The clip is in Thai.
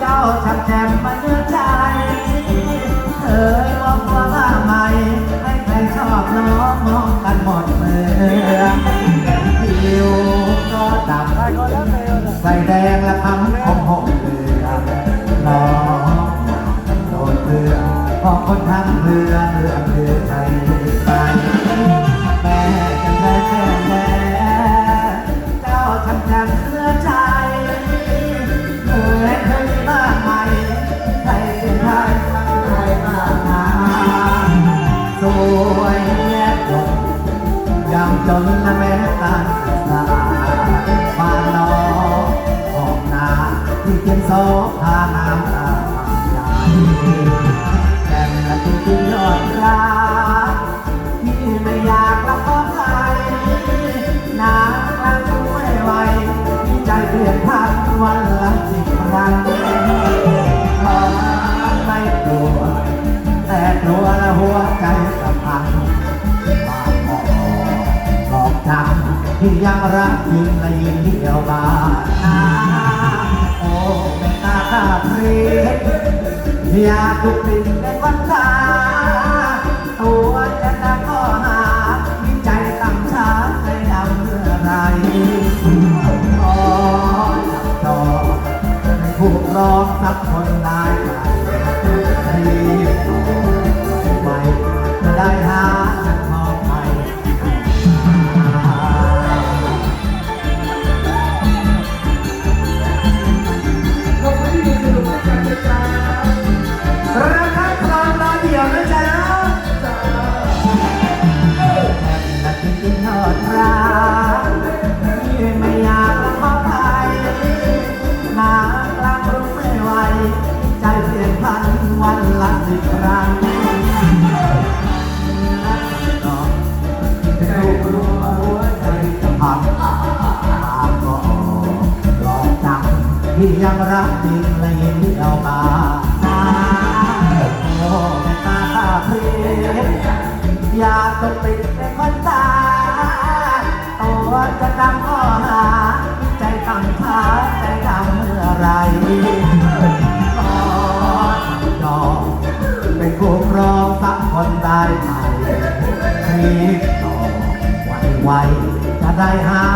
เจ้าชักแจมมาเนื้อใจ เอ่ยมองว่าว่าใหม่ให้ใครชอบน้องมองกันหมดเมืองผิวก็ดำใส่แดงและคำคมหกเดือนน้องโดนเบื่อพอคนทั้งเมืองเรื่องเดือใจไปแม่จะได้แค่แม่เจ้าชักแจมเนื้อใจ จนและแม้การศึกษาบ้านนอกออกนาที่เพียงสองทางน้ำตาใจแก่ละจริงๆยอดรักที่ไม่อยากรับขอใครนานครั้งไม่ไหวใจเปลี่ยนพันวันละสิบครั้งขอไม่กลัวแต่กลัวและหัวใจสะพัน ที่ยังรักยืนและยืนเดียวบานนาโอ้เป็นตาข้าพรีอยากทุกสิ่งในวันตาตัวจะจะก็หาวิจัยตั้งช้าใจดำเมื่อไรขอจับจองให้ผู้รองสักคนได้ไหมี่ยังรักจริงและยินดีเอามาโอ้แม่ตาตาเพลียอยากตกติดในคนตาตัวจะจำข้อหาใจตั้งช้าใจดำเมื่อไรขอจองเป็นคู่ครองสักคนได้ไหมรีบต่อไวๆจะได้หา